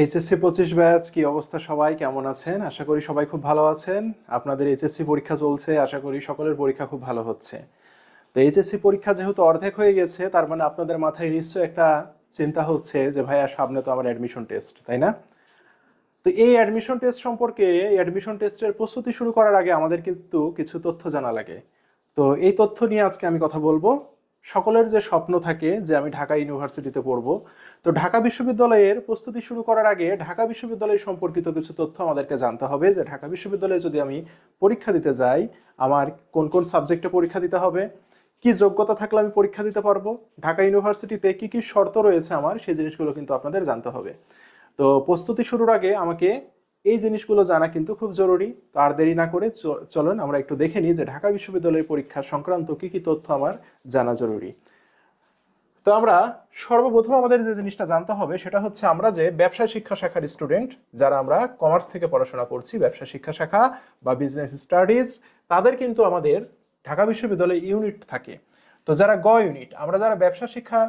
HSC পঁচিশ batch, কি অবস্থা সবাই? কেমন আছেন? আশা করি সবাই খুব ভালো আছেন। আপনাদের এইচএসসি পরীক্ষা চলছে, আশা করি সকলের পরীক্ষা খুব ভালো হচ্ছে। তো এইচএসসি পরীক্ষা যেহেতু অর্ধেক হয়ে গেছে, তার মানে আপনাদের মাথায় নিশ্চয়ই একটা চিন্তা হচ্ছে যে, ভাইয়া, সামনে তো আমার অ্যাডমিশন টেস্ট তাই না? তো এই অ্যাডমিশন টেস্ট সম্পর্কে অ্যাডমিশন টেস্টের প্রস্তুতি শুরু করার আগে আমাদের কিন্তু কিছু তথ্য জানা লাগে। তো এই তথ্য নিয়ে আজকে আমি কথা বলব। সকলের যে স্বপ্ন থাকে যে আমি ঢাকা ইউনিভার্সিটিতে পড়ব। তো ঢাকা বিশ্ববিদ্যালয়ের প্রস্তুতি শুরু করার আগে ঢাকা বিশ্ববিদ্যালয় সম্পর্কিত কিছু তথ্য আমাদেরকে জানতে হবে যে ঢাকা বিশ্ববিদ্যালয়ে যদি আমি পরীক্ষা দিতে যাই, আমার কোন কোন সাবজেক্টে পরীক্ষা দিতে হবে? কি যোগ্যতা থাকলে আমি পরীক্ষা দিতে পারব? ঢাকা ইউনিভার্সিটিতে কি কি শর্ত রয়েছে আমার? সেই জিনিসগুলো কিন্তু আপনাদের জানতে হবে। তো প্রস্তুতি শুরুর আগে আমাকে এই জিনিসগুলো জানা কিন্তু খুব জরুরি। তো আর দেরি না করে চলুন আমরা একটু দেখে নিই যে ঢাকা বিশ্ববিদ্যালয়ের পরীক্ষা সংক্রান্ত কি কি তথ্য আমার জানা জরুরি। তো আমরা সর্বপ্রথম আমাদের যে জিনিসটা জানতে হবে সেটা হচ্ছে আমরা যে ব্যবসা শিক্ষা শাখার স্টুডেন্ট যারা আমরা কমার্স থেকে পড়াশোনা করছি ব্যবসা শিক্ষা শাখা বা বিজনেস স্টাডিজ তাদের কিন্তু আমাদের ঢাকা বিশ্ববিদ্যালয়ে ইউনিট থাকে। তো যারা গ ইউনিট, আমরা যারা ব্যবসা শিক্ষা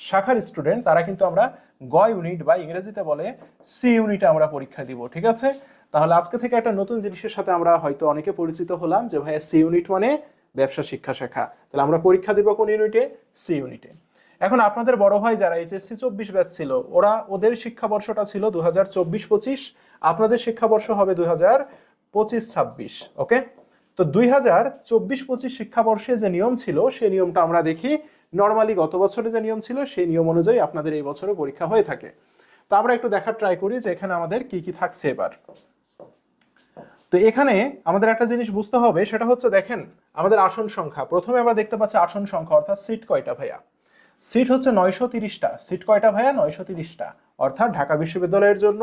শাখার স্টুডেন্ট তারা কিন্তু আমরা গ ইউনিট বা ইংরেজিতে বলে সি ইউনিটে আমরা পরীক্ষা দিব, ঠিক আছে? তাহলে আজকে থেকে একটা নতুন জিনিসের সাথে আমরা হয়তো অনেকে পরিচিত হলাম যে ভাইয়া সি ইউনিট মানে ব্যবসা শিক্ষা শাখা। তাহলে আমরা পরীক্ষা দিব কোন ইউনিটে সি ইউনিটে এখন আপনাদের বড় ভাই যারা এইচএসসি চব্বিশ ব্যাচ ছিল, ওরা ওদের শিক্ষাবর্ষটা ছিল দু হাজার চব্বিশ পঁচিশ আপনাদের শিক্ষাবর্ষ হবে দু হাজার পঁচিশ ছাব্বিশ ওকে তো দুই হাজার চব্বিশ পঁচিশ শিক্ষাবর্ষে যে নিয়ম ছিল সেই নিয়মটা আমরা দেখি নর্মালি গত বছরে যে নিয়ম ছিল, সেই নিয়ম অনুযায়ী আপনাদের এই বছরও পরীক্ষা হয়ে থাকে। তো আমরা একটু দেখার ট্রাই করি যে এখানে আমাদের কি কি থাকছে এবার। তো এখানে আমাদের একটা জিনিস বুঝতে হবে, সেটা হচ্ছে দেখেন, আমাদের আসন সংখ্যা। প্রথমে আমরা দেখতে পাচ্ছি আসন সংখ্যা, অর্থাৎ সিট কয়টা ভাইয়া? সিট হচ্ছে নয়শো তিরিশটা। সিট কয়টা ভাইয়া? নয়শো তিরিশটা। অর্থাৎ ঢাকা বিশ্ববিদ্যালয়ের জন্য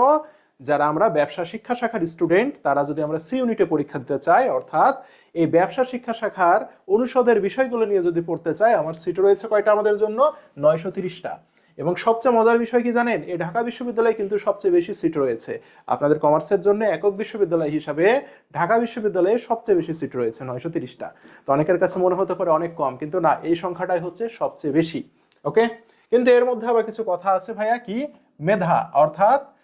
যারা আমরা ব্যবসা শিক্ষা শাখার স্টুডেন্ট তারা যদি আমরা সি ইউনিটে পরীক্ষা দিতে চাই, অর্থাৎ এই ব্যবসা শিক্ষা শাখার অনুষদের বিষয়গুলো নিয়ে যদি পড়তে চাই আমার সিট রয়েছে কয়টা আমাদের জন্য? নয়শো তিরিশটা। এবং সবচেয়ে মজার বিষয় কি জানেন? এই ঢাকা বিশ্ববিদ্যালয়ে কিন্তু সবচেয়ে বেশি সিট রয়েছে। আপনাদের কমার্সের জন্য একক বিশ্ববিদ্যালয় হিসাবে ঢাকা বিশ্ববিদ্যালয়ে সবচেয়ে বেশি সিট রয়েছে, নয়শো তিরিশটা। তো অনেকের কাছে মনে হতে পারে অনেক কম, কিন্তু না, এই সংখ্যাটাই হচ্ছে সবচেয়ে বেশি। ওকে? কিন্তু এর মধ্যে আবার কিছু কথা আছে ভাইয়া, কি? মেধা, অর্থাৎ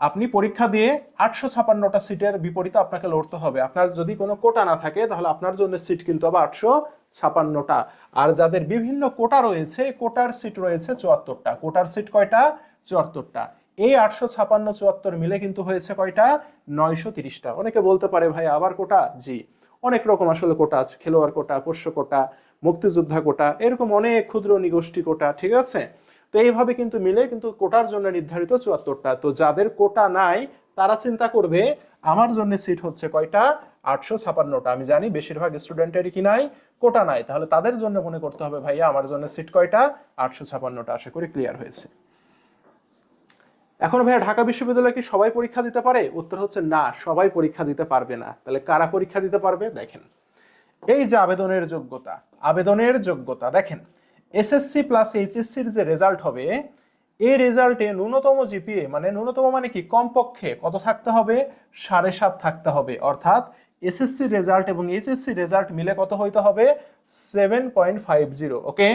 আপনি পরীক্ষা দিয়ে আটশো ছাপান্নটা সিটের বিপরীতে আপনাকে লড়তে হবে। আপনার যদি কোনো কোটা না থাকে, তাহলে আপনার জন্য সিট কিন্তু আবার আটশো ছাপান্নটা। আর যাদের বিভিন্ন কোটা রয়েছে, কোটার সিট রয়েছে চুয়াত্তরটা। কোটার সিট কয়টা? চুয়াত্তরটা। এই আটশো ছাপান্ন, চুয়াত্তর মিলে কিন্তু হয়েছে কয়টা? নয়শো তিরিশটা। অনেকে বলতে পারে, ভাই, আবার কোটা? জি। অনেক রকম আসলে কোটা আছে। খেলোয়াড় কোটা, পোষ্য কোটা, মুক্তিযোদ্ধা কোটা, এরকম অনেক ক্ষুদ্র নিগোষ্ঠী কোটা, ঠিক আছে? তো এইভাবে কিন্তু মিলে কিন্তু কোটার জন্য নির্ধারিত চুয়াত্তরটা। তো যাদের কোটা নাই, তারা চিন্তা করবে, আমার জন্য সিট হচ্ছে কয়টা? আটশো ছাপান্নটা। আমি জানি বেশিরভাগ স্টুডেন্টেরই কি নাই? কোটা নাই। তাহলে তাদের জন্য মনে করতে হবে, ভাইয়া, আমার জন্য সিট কয়টা? আটশো ছাপান্নটা। আশা করি ক্লিয়ার হয়েছে। এখন ভাইয়া, ঢাকা বিশ্ববিদ্যালয় কি সবাই পরীক্ষা দিতে পারে? উত্তর হচ্ছে না, সবাই পরীক্ষা দিতে পারবে না। তাহলে কারা পরীক্ষা দিতে পারবে? দেখেন। এই যে আবেদনের যোগ্যতা আবেদনের যোগ্যতা, দেখেন। এসএসসি প্লাস এইচএসসির যে রেজাল্ট হবে এই রেজাল্টে ন্যূনতম জিপিএ মানে ন্যূনতম মানে কি? কমপক্ষে কত থাকতে হবে? সাড়ে সাত থাকতে হবে। অর্থাৎ এসএসসি রেজাল্ট এবং এইচএসসি রেজাল্ট মিলে কত হইতে হবে? Seven point five zero okay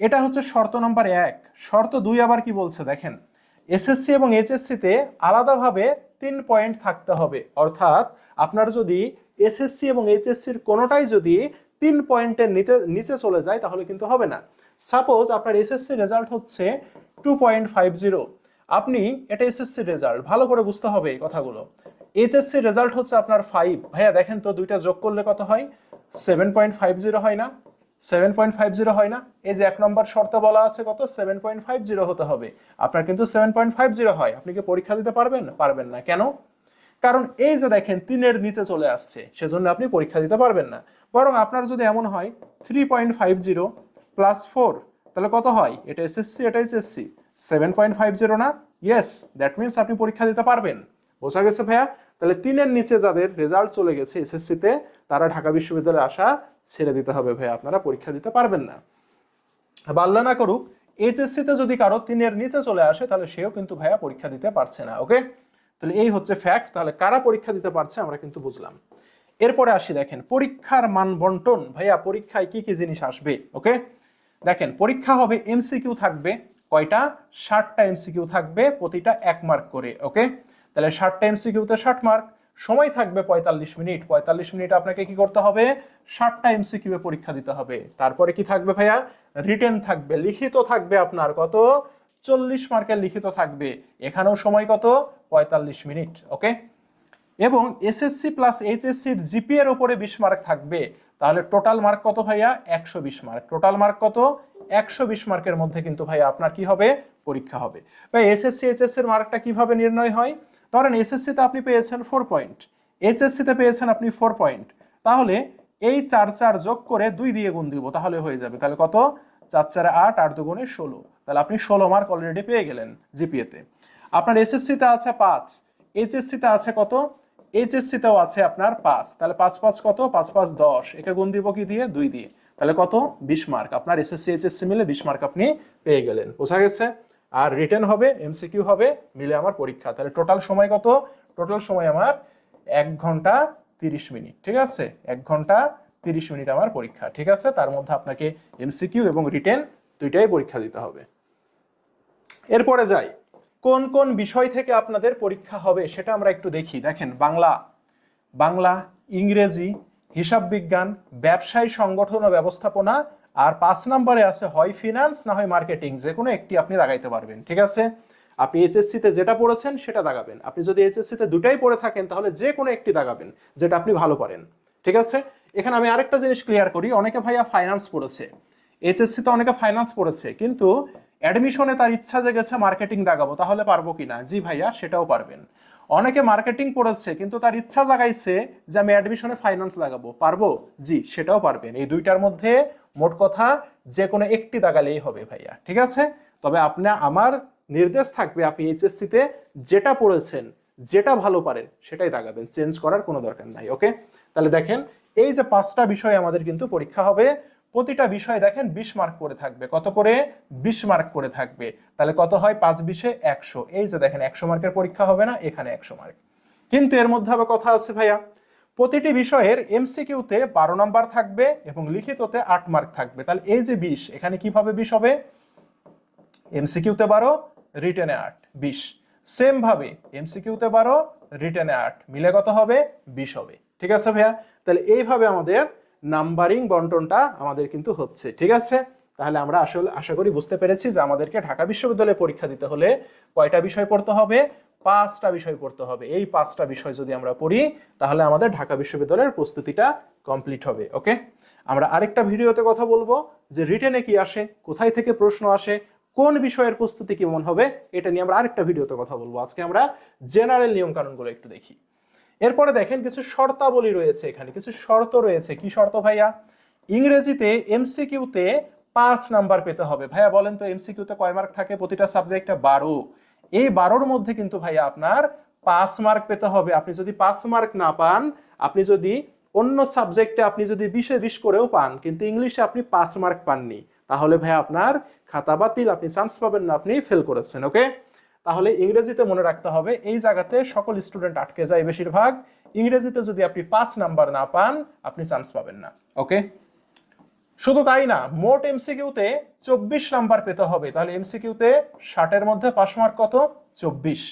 এটা হচ্ছে শর্ত নম্বর এক। শর্ত দুই আবার কি বলছে? দেখেন এসএসসি এবং এইচএসসিতে আলাদাভাবে তিন পয়েন্ট থাকতে হবে। অর্থাৎ আপনার যদি এসএসসি এবং এইচএসসির কোনোটাই যদি তিন পয়েন্টের নিতে নিচে চলে যায়, তাহলে কিন্তু হবে না। সাপোজ আপনার এসএসসি রেজাল্ট হচ্ছে টু পয়েন্ট ফাইভ জিরো আপনি এটা এসএসসি রেজাল্ট ভালো করে বুঝতে হবে এই কথাগুলো। এইচএসসি রেজাল্ট হচ্ছে আপনার ফাইভ ভাইয়া, দেখেন তো দুইটা যোগ করলে কত হয়? সেভেন পয়েন্ট ফাইভ জিরো হয় না। সেভেন পয়েন্ট ফাইভ জিরো হয় না। এই যে এক নম্বর শর্তে বলা আছে কত? সেভেন পয়েন্ট ফাইভ জিরো হতে হবে। আপনার কিন্তু সেভেন পয়েন্ট ফাইভ জিরো হয়। আপনি কি পরীক্ষা দিতে পারবেন? পারবেন না। কেন? কারণ এই যে দেখেন, তিনের নিচে চলে আসছে, সেজন্য আপনি পরীক্ষা দিতে পারবেন না। বরং আপনার যদি এমন হয় three point five zero plus four তাহলে কত হয়? এটা এসএসসি এটা SSC seven point five zero না? ইয়েস দ্যাট মিনস আপনি পরীক্ষা দিতে পারবেন। বোঝা গেছে ভাইয়া? তাহলে তিনের নিচে যাদের রেজাল্ট চলে গেছে এসএসসিতে তারা ঢাকা বিশ্ববিদ্যালয়ে আসা ছেড়ে দিতে হবে ভাইয়া, আপনারা পরীক্ষা দিতে পারবেন না। বাল্লা না করুক এইচএসসিতে যদি কারও তিনের নিচে চলে আসে, তাহলে সেও কিন্তু ভাইয়া পরীক্ষা দিতে পারছে না ওকে তাহলে এই হচ্ছে ফ্যাক্ট তাহলে কারা পরীক্ষা দিতে পারছে আমরা কিন্তু বুঝলাম। এরপরে আসি দেখেন, পরীক্ষার মান বন্টন। ভাইয়া, পরীক্ষায় কি কি জিনিস আসবে? ওকে দেখেন, পরীক্ষা হবে এমসিকিউ থাকবে কয়টা? ষাটটা এমসিকিউ থাকবে, প্রতিটা এক মার্ক করে ওকে তাহলে ষাটটা এমসিকিউতে ষাট মার্ক সময় থাকবে পঁয়তাল্লিশ মিনিট। পঁয়তাল্লিশ মিনিট আপনাকে কি করতে হবে? ষাটটা এমসিকিউ এ পরীক্ষা দিতে হবে। তারপরে কি থাকবে ভাইয়া? রিটেন থাকবে, লিখিত থাকবে আপনার কত? চল্লিশ মার্কের লিখিত থাকবে। এখানেও সময় কত? পঁয়তাল্লিশ মিনিট ওকে এবং এসএসসি প্লাস এইচএসসির জিপি এর উপরে বিশ মার্ক থাকবে। তাহলে টোটাল মার্ক কত ভাইয়া? একশো বিশ মার্ক টোটাল মার্ক কত? একশো বিশ মার্কের মধ্যে কিন্তু ভাইয়া আপনার কি হবে? পরীক্ষা হবে। ভাই এসএসসি এইচএসসি এর মার্কটা কীভাবে নির্ণয় হয়? ধরেন এসএসসিতে আপনি পেয়েছেন ফোর পয়েন্ট এইচএসসিতে পেয়েছেন আপনি ফোর পয়েন্ট তাহলে এই চার চার যোগ করে দুই দিয়ে গুণ দিব, তাহলে হয়ে যাবে। তাহলে কত? চার চারে আট আট দুগুণে ষোলো। তাহলে আপনি ষোলো মার্ক অলরেডি পেয়ে গেলেন জিপিএতে আপনার এসএসসিতে আছে পাঁচ এইচএসসিতে আছে কত? এইচএসসিতেও আছে আপনার পাঁচ। তাহলে পাঁচ পাঁচ কত? পাঁচ পাঁচ দশ। একে গুণ দিব কি দিয়ে? দুই দিয়ে। তাহলে কত? বিশ মার্ক আপনার এসএসসি এইচএসসি মিলে বিশ মার্ক আপনি পেয়ে গেলেন। বোঝা গেছে? আর রিটেন হবে এমসিকিউ হবে, মিলে আমার পরীক্ষা। তাহলে টোটাল সময় কত? টোটাল সময় আমার এক ঘণ্টা তিরিশ মিনিট। ঠিক আছে? এক ঘণ্টা তিরিশ মিনিট আমার পরীক্ষা। ঠিক আছে? তার মধ্যে আপনাকে এমসিকিউ এবং রিটেন দুইটাই পরীক্ষা দিতে হবে। এরপরে যাই। কোন কোন বিষয় থেকে আপনাদের পরীক্ষা হবে সেটা আমরা একটু দেখি। দেখেন, বাংলা বাংলা, ইংরেজি, হিসাব বিজ্ঞান, ব্যবসায় সংগঠন ও ব্যবস্থাপনা, আর পাঁচ নম্বরে আছে হয় ফিনান্স না হয় মার্কেটিং যে কোনো একটি আপনি লাগাইতে পারবেন, ঠিক আছে? আপনি এইচএসসিতে যেটা পড়েছেন সেটা দাগাবেন। আপনি যদি এইচএসসিতে দুটাই পড়ে থাকেন, তাহলে যে কোনো একটি দাগাবেন, যেটা আপনি ভালো পারেন, ঠিক আছে? এখানে আমি আরেকটা জিনিস ক্লিয়ার করি। অনেকে ভাইয়া ফাইন্যান্স পড়েছে। এইচএসসিতে অনেকে ফাইন্যান্স পড়েছে, কিন্তু অ্যাডমিশনে তার ইচ্ছা জেগেছে মার্কেটিং দাগাবো তাহলে পারব কিনা? জি ভাইয়া, সেটাও পারবেন। অনেকে মার্কেটিং পড়েছে, কিন্তু তার ইচ্ছা জাগাইছে যে আমি অ্যাডমিশনে ফাইন্যান্স লাগাবো। পারব? জি, সেটাও পারবেন। এই দুইটার মধ্যে মোট কথা যে কোনো একটি দাগালেই হবে ভাইয়া, ঠিক আছে? তবে আপনি, আমার নির্দেশ থাকবে আপনি এইচএসসিতে যেটা পড়েছেন, যেটা ভালো পারেন, সেটাই দাগাবেন। চেঞ্জ করার কোনো দরকার নাই ওকে তাহলে দেখেন, এই যে পাঁচটা বিষয় আমাদের কিন্তু পরীক্ষা হবে। প্রতিটা বিষয় দেখেন বিশ মার্ক করে থাকবে। কত করে? বিশ মার্ক করে থাকবে। তাহলে কত হয়? পাঁচ বিশে একশো। এই যে দেখেন, একশো মার্কের পরীক্ষা হবে না, এখানে একশো মার্ক। কিন্তু এর মধ্যে আবার কথা আছে ভাইয়া, প্রতিটি বিষয়ের এমসিকিউতে বারো নাম্বার থাকবে এবং লিখিততে আট মার্ক থাকবে। তাহলে এই যে বিশ, এখানে কীভাবে বিশ হবে? এমসিকিউতে বারো, রিটেনে আট, বিশ। সেম ভাবে এমসিকিউতে বারো, রিটেনে আট। মিলে কত হবে? বিশ হবে। ঠিক আছে ভাইয়া? তাহলে এইভাবে আমাদের নাম্বারিং বন্টনটা আমাদের কিন্তু হচ্ছে, ঠিক আছে? তাহলে আমরা আসলে আশা করি বুঝতে পেরেছি যে আমাদেরকে ঢাকা বিশ্ববিদ্যালয়ে পরীক্ষা দিতে হলে কয়টা বিষয় পড়তে হবে? পাঁচটা বিষয় পড়তে হবে। এই পাঁচটা বিষয় যদি আমরা পড়ি, তাহলে আমাদের ঢাকা বিশ্ববিদ্যালয়ের প্রস্তুতিটা কমপ্লিট হবে, ওকে? আমরা আরেকটা ভিডিওতে কথা বলব যে রিটেনে কি আসে, কোথায় থেকে প্রশ্ন আসে, কোন বিষয়ের প্রস্তুতি কেমন হবে, এটা নিয়ে আমরা আরেকটা ভিডিওতে কথা বলব। আজকে আমরা জেনারেল নিয়ম কানুনগুলো একটু দেখি। এরপরে দেখেন কিছু শর্তাবলী রয়েছে এখানে, কিছু শর্ত রয়েছে। কি শর্ত ভাইয়া? ইংরেজিতে এমসিকিউতে পাঁচ নাম্বার পেতে হবে। ভাইয়া বলেন তো এমসিকিউতে কয় মার্ক থাকে? প্রতিটা সাবজেক্টে বারো। এই বারোর মধ্যে কিন্তু ভাইয়া আপনার পাঁচ মার্ক পেতে হবে। আপনি যদি পাঁচ মার্ক না পান, আপনি যদি অন্য সাবজেক্টে আপনি যদি বিশে বিশ করেও পান, কিন্তু ইংলিশে আপনি পাঁচ মার্ক পাননি, তাহলে ভাইয়া আপনার খাতা বাতিল, আপনি চান্স পাবেন না, আপনি ফেল করেছেন ওকে তাহলে ইংরেজিতে মনে রাখতে হবে, এই জায়গাতে সকল স্টুডেন্ট আটকে যায় বেশিরভাগ। ইংরেজিতে যদি আপনি পাঁচ নাম্বার না পান, আপনি চান্স পাবেন না। ওকে শুধু তাই না, মোট এমসিকিউতে চব্বিশ নাম্বার পেতে হবে। তাহলে এমসিকিউতে ষাটের মধ্যে পাস মার্ক কত? চব্বিশ।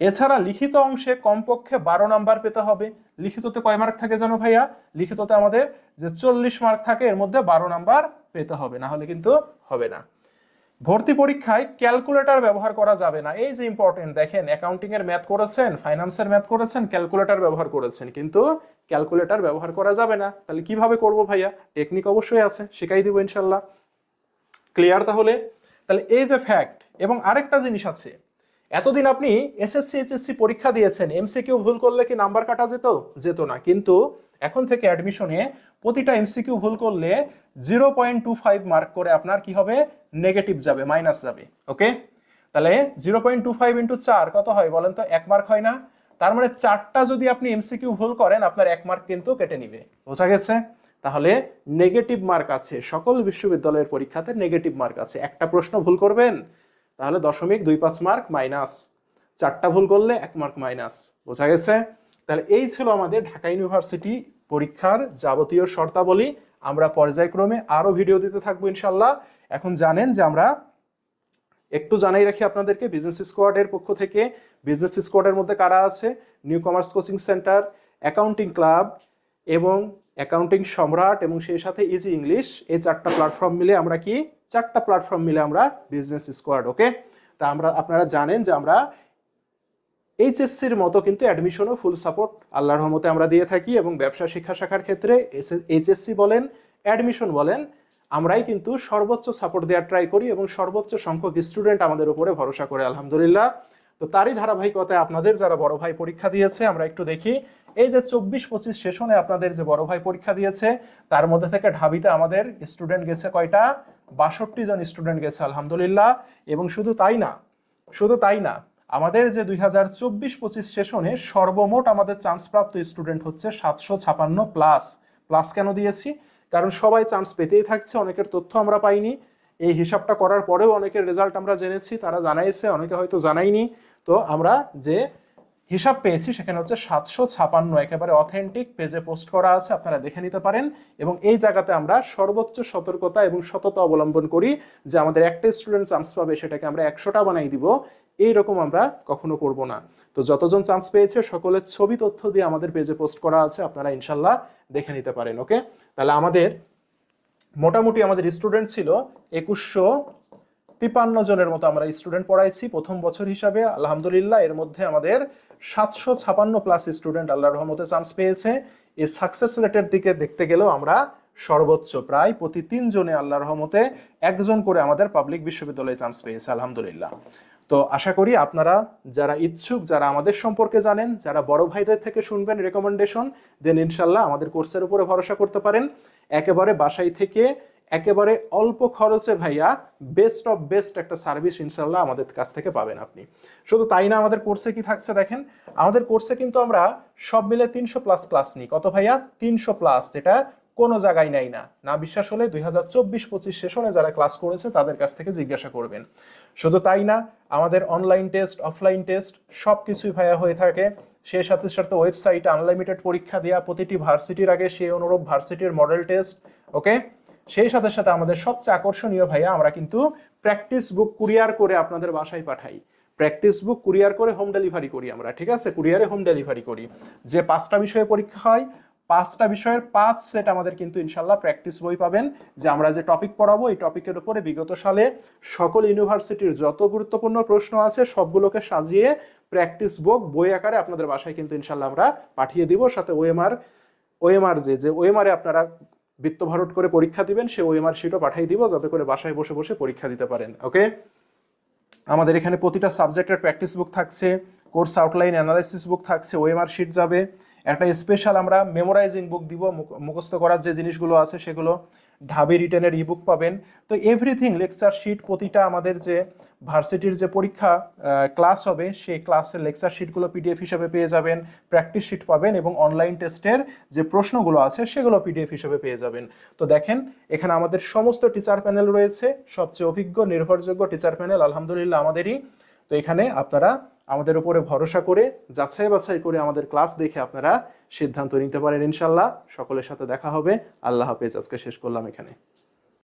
এছাড়া লিখিত অংশে কমপক্ষে বারো নাম্বার পেতে হবে। লিখিততে কয় মার্ক থাকে জানো ভাইয়া? লিখিততে আমাদের যে চল্লিশ মার্ক থাকে, এর মধ্যে বারো নাম্বার পেতে হবে। না হলে কিন্তু হবে না। ভর্তি পরীক্ষায় ক্যালকুলেটর ব্যবহার করা যাবে না। এই যে ইম্পর্টেন্ট দেখেন অ্যাকাউন্টিং এর ম্যাথ করেছেন ফাইন্যান্সের ম্যাথ করেছেন ক্যালকুলেটর ব্যবহার করেছেন, কিন্তু ক্যালকুলেটর ব্যবহার করা যাবে না। তাহলে কীভাবে করব ভাইয়া? টেকনিক অবশ্যই আছে, শেখাই দিব ইনশাল্লাহ ক্লিয়ার তাহলে? তাহলে এই যে ফ্যাক্ট এবং আরেকটা জিনিস আছে। এতদিন আপনি এসএসসি এইচএসসি পরীক্ষা দিয়েছেন এমসিকিউ ভুল করলে কি নাম্বার কাটা যেত? যেত না। কিন্তু এখন থেকে অ্যাডমিশনে প্রতিটা এমসিকিউ ভুল করলে zero point two five mark করে আপনার কি হবে? নেগেটিভ যাবে মাইনাস যাবে ওকে তাহলে zero point two five into চার কত হয় বলেন তো? এক মার্ক হয় না। তার মানে চারটা যদি আপনি এমসিকিউ ভুল করেন, আপনার এক মার্ক কিন্তু কেটে নিবে। বোঝা গেছে? তাহলে নেগেটিভ মার্ক আছে। সকল বিশ্ববিদ্যালয়ের পরীক্ষাতে নেগেটিভ মার্ক আছে। একটা প্রশ্ন ভুল করবেন? তাহলে দশমিক দুই পাঁচ মার্ক মাইনাস চারটা ভুল করলে এক মার্ক মাইনাস বোঝা গেছে? তাহলে এই ছিল আমাদের ঢাকা ইউনিভার্সিটি পরীক্ষার যাবতীয় শর্তাবলী। আমরা পর্যায়ক্রমে আরও ভিডিও দিতে থাকব ইনশাল্লাহ এখন জানেন যে আমরা একটু জানাই রাখি আপনাদেরকে বিজনেস স্কোয়াডের পক্ষ থেকে। বিজনেস স্কোয়াডের মধ্যে কারা আছে? New commerce coaching centre accounting club এবং অ্যাকাউন্টিং সম্রাট এবং সেই সাথে ইজি ইংলিশ এই চারটা প্ল্যাটফর্ম মিলে আমরা কি? চারটা প্ল্যাটফর্ম মিলে আমরা বিজনেস স্কোয়াড ওকে তা আমরা, আপনারা জানেন যে আমরা এইচএসসির মতো কিন্তু অ্যাডমিশনও ফুল সাপোর্ট আল্লাহর রহমতে আমরা দিয়ে থাকি এবং ব্যবসা, শিক্ষা শাখার ক্ষেত্রে এইচএসসি বলেন অ্যাডমিশন বলেন, আমরাই কিন্তু সর্বোচ্চ সাপোর্ট দেওয়ার ট্রাই করি এবং সর্বোচ্চ সংখ্যক স্টুডেন্ট আমাদের উপরে ভরসা করে, আলহামদুলিল্লাহ। তো তারই ধারাবাহিকতায় আপনাদের যারা বড় ভাই পরীক্ষা দিয়েছে, আমরা একটু দেখি। এই যে চব্বিশ পঁচিশ সেশনে আপনাদের যে বড় ভাই পরীক্ষা দিয়েছে, তার মধ্যে থেকে ঢাবিতে আমাদের স্টুডেন্ট গেছে কয়টা? বাষট্টি জন স্টুডেন্ট গেছে, আলহামদুলিল্লাহ। এবং শুধু তাই না, শুধু তাই না আমাদের যে দুই হাজার চব্বিশ পঁচিশ সেশনে সর্বমোট আমাদের চান্সপ্রাপ্ত স্টুডেন্ট হচ্ছে সাতশো ছাপান্ন প্লাস। প্লাস কেন দিয়েছি? কারণ সবাই চান্স পেতেই থাকছে, অনেকের তথ্য আমরা পাইনি। এই হিসাবটা করার পরেও অনেকের রেজাল্ট আমরা জেনেছি, তারা জানাইছে, অনেকে হয়তো জানাইনি। তো আমরা যে হিসাব পেয়েছি সেখানে হচ্ছে সাতশো ছাপান্ন, একেবারে অথেন্টিক পেজে পোস্ট করা আছে, আপনারা দেখে নিতে পারেন। এবং এই জায়গাতে আমরা সর্বোচ্চ সতর্কতা এবং সততা অবলম্বন করি যে আমাদের একটা স্টুডেন্ট চান্স পাবে, সেটাকে আমরা একশোটা বানাই দিব। এইরকম আমরা কখনো করব না। তো যতজন চান্স পেয়েছে, সকলের ছবি তথ্য দিয়ে আমাদের পেজে পোস্ট করা আছে, আপনারা ইনশাল্লাহ দেখে নিতে পারেন ওকে তাহলে আমাদের মোটামুটি আমাদের স্টুডেন্ট ছিল একুশশো তিপান্ন জনের মতো আমরা স্টুডেন্ট পড়াইছি, প্রথম বছর হিসাবে। আলহামদুলিল্লাহ, এর মধ্যে আমাদের সাতশো ছাপান্ন প্লাস স্টুডেন্ট আল্লাহর রহমতে চান্স পেয়েছে। এই সাকসেস রেটের দিকে দেখতে গেলেও আমরা সর্বোচ্চ, প্রায় প্রতি তিনজনে আল্লাহর রহমতে একজন করে আমাদের পাবলিক বিশ্ববিদ্যালয়ে চান্স পেয়েছে, আলহামদুলিল্লাহ। তো আশা করি আপনারা যারা ইচ্ছুক, যারা আমাদের সম্পর্কে জানেন, যারা বড় ভাইদের থেকে শুনবেন রেকমেন্ডেশন দেন ইনশাল্লাহ আমাদের কোর্সের উপরে ভরসা করতে পারেন। একেবারে বাসায় থেকে একেবারে অল্প খরচে ভাইয়া বেস্ট অফ বেস্ট একটা সার্ভিস ইনশাল্লাহ আমাদের কাছ থেকে পাবেন আপনি। শুধু তাই না, আমাদের কোর্সে কি থাকছে দেখেন? আমাদের কোর্সে কিন্তু আমরা সব মিলে তিনশো প্লাস ক্লাস নিই। কত ভাইয়া? তিনশো প্লাস যেটা কোনো জায়গায় নেই না। না বিশ্বাস হলে দুই হাজার চব্বিশ পঁচিশ সেশনে যারা ক্লাস করেছে তাদের কাছ থেকে জিজ্ঞাসা করবেন। শুধু তাই না, আমাদের অনলাইন টেস্ট অফলাইন টেস্ট সব কিছুই ভাইয়া হয়ে থাকে। সেই সাথে সাথে ওয়েবসাইটে আনলিমিটেড পরীক্ষা দেওয়া প্রতিটি ভার্সিটির আগে সেই অনুরূপ ভার্সিটির মডেল টেস্ট ওকে সেই সাথে সাথে আমাদের সবচেয়ে আকর্ষণীয় ভাইয়া আমরা কিন্তু প্র্যাকটিস বুক কুরিয়ার করে আপনাদের বাসায় পাঠাই। প্র্যাকটিস বুক কুরিয়ার করে হোম ডেলিভারি করি আমরা, ঠিক আছে? কুরিয়ারে হোম ডেলিভারি করি। যে পাঁচটা বিষয়ে পরীক্ষা হয় পাঁচটা বিষয়ের পাঁচ সেট আমাদের কিন্তু ইনশাল্লাহ প্র্যাকটিস বই পাবেন, যে আমরা যে টপিক পড়াবো, এই টপিকের উপরে বিগত সালে সকল ইউনিভার্সিটির যত গুরুত্বপূর্ণ প্রশ্ন আছে, সবগুলোকে সাজিয়ে প্র্যাকটিস বুক বই আকারে আপনাদের বাসায় কিন্তু ইনশাল্লাহ আমরা পাঠিয়ে দিব। সাথে ওএমআর ওএমআর যে যে ওএমআরে আপনারা বৃত্ত ভরট করে পরীক্ষা দিবেন সে ওএমআর শিটও পাঠিয়ে দিব, যাতে করে বাসায় বসে বসে পরীক্ষা দিতে পারেন ওকে আমাদের এখানে প্রতিটা সাবজেক্টের প্র্যাকটিস বুক থাকছে কোর্স আউটলাইন অ্যানালাইসিস বুক থাকছে ওএমআর শিট যাবে। একটা স্পেশাল আমরা মেমোরাইজিং বুক দিব, মুখ- মুখস্থ করার যে জিনিসগুলো আছে সেগুলো ঢাবি রিটেনের ইবুক পাবেন। তো এভরিথিং লেকচার শিট প্রতিটা আমাদের যে ভার্সিটির যে পরীক্ষা ক্লাস হবে, সেই ক্লাসের লেকচার শিটগুলো পিডিএফ হিসেবে পেয়ে যাবেন প্র্যাকটিস শিট পাবেন এবং অনলাইন টেস্টের যে প্রশ্নগুলো আছে সেগুলো পিডিএফ হিসেবে পেয়ে যাবেন। তো দেখেন, এখানে আমাদের সমস্ত টিচার প্যানেল রয়েছে, সবচেয়ে অভিজ্ঞ, নির্ভরযোগ্য টিচার প্যানেল আলহামদুলিল্লাহ আমাদেরই। তো এখানে আপনারা আমাদের উপরে ভরসা করে, যাচাই বাছাই করে আমাদের ক্লাস দেখে আপনারা সিদ্ধান্ত নিতে পারেন ইনশাল্লাহ। সকলের সাথে দেখা হবে। আল্লাহ হাফেজ। আজকে শেষ করলাম এখানে।